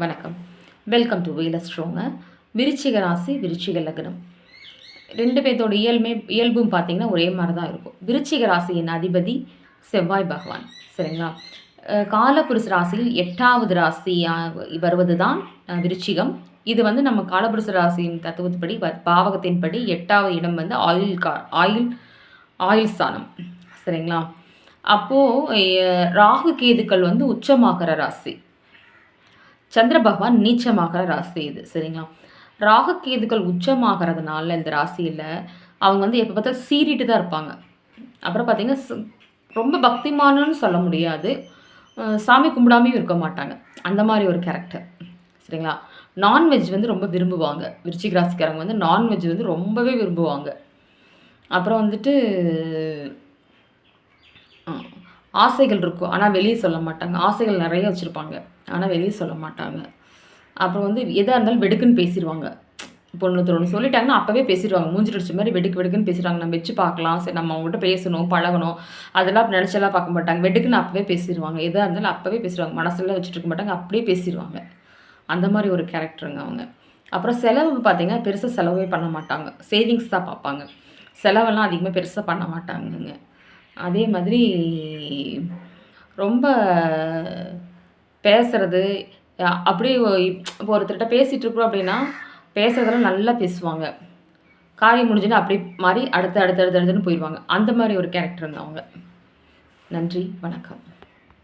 வணக்கம். Welcome to வீல ஸ்ட்ரோங்க விருச்சிக ராசி விருச்சிக லக்னம். ரெண்டு பேர்த்தோட இயல்மே இயல்பும் பார்த்தீங்கன்னா ஒரே மாதிரி தான் இருக்கும். விருச்சிக ராசியின் அதிபதி செவ்வாய் பகவான். சரிங்களா? காலபுருஷ ராசியில் எட்டாவது ராசி வருவது தான் விருச்சிகம். இது வந்து நம்ம காலபுருஷ ராசியின் தத்துவத்துப்படி பாவகத்தின்படி எட்டாவது இடம் வந்து ஆயுள் கா ஆயில் ஆயுள் ஸ்தானம் சரிங்களா? அப்போது ராகு கேதுக்கள் வந்து உச்சமாகிற ராசி. சந்திர பகவான் நீச்சமாகிற ராசி இது சரிங்களா? ராகக்கேதுகள் உச்சமாகிறதுனால இந்த ராசியில் அவங்க வந்து எப்போ பார்த்தா சீறிட்டு தான் இருப்பாங்க. அப்புறம் பார்த்தீங்கன்னா ரொம்ப பக்திமானன்னு சொல்ல முடியாது. சாமி கும்பிடாமையும் இருக்க மாட்டாங்க. அந்த மாதிரி ஒரு கேரக்டர் சரிங்களா? நான்வெஜ் வந்து ரொம்ப விரும்புவாங்க. விருச்சிக் ராசிக்காரங்க வந்து நான்வெஜ் வந்து ரொம்பவே விரும்புவாங்க. அப்புறம் வந்துட்டு ஆசைகள் இருக்கும். ஆனால் வெளியே சொல்ல மாட்டாங்க. ஆசைகள் நிறைய வச்சுருப்பாங்க. ஆனால் வெளியே சொல்ல மாட்டாங்க. அப்புறம் வந்து எதாக இருந்தாலும் வெடுக்குன்னு பேசிடுவாங்க இப்போ ஒன்று ஒன்று சொல்லிட்டாங்கன்னா அப்போவே பேசிடுவாங்க மூஞ்சி அடிச்ச மாதிரி வெடுக்கு வெடுக்குன்னு பேசிடுவாங்க நம்ம வச்சு பார்க்கலாம். சரி நம்ம அவங்ககிட்ட பேசணும் பழகணும். அதெல்லாம் நினச்செல்லாம் பார்க்க மாட்டாங்க. வெடுக்குன்னு அப்போவே பேசிடுவாங்க எதாக இருந்தாலும் அப்போவே பேசிடுவாங்க மனசெல்லாம் வச்சுட்டு இருக்க மாட்டாங்க. அப்படியே பேசிடுவாங்க அந்த மாதிரி ஒரு கேரக்டருங்க அவங்க. அப்புறம் செலவு பார்த்தீங்கன்னா பெருசாக செலவே பண்ண மாட்டாங்க. சேவிங்ஸ் தான் பார்ப்பாங்க. செலவெல்லாம் அதிகமாக பெருசாக பண்ண மாட்டாங்கங்க. அதே மாதிரி ரொம்ப பேசுகிறது அப்படியே இப்போ ஒருத்தர்கிட்ட பேசிகிட்ருக்குறோம் அப்படின்னா பேசுறதெல்லாம் நல்லா பேசுவாங்க. காரியம் முடிஞ்சுன்னா அப்படியே மாதிரி அடுத்து அடுத்து அடுத்து அடுத்துன்னு போயிடுவாங்க. அந்த மாதிரி ஒரு கேரக்டர் அவங்க நன்றி வணக்கம்.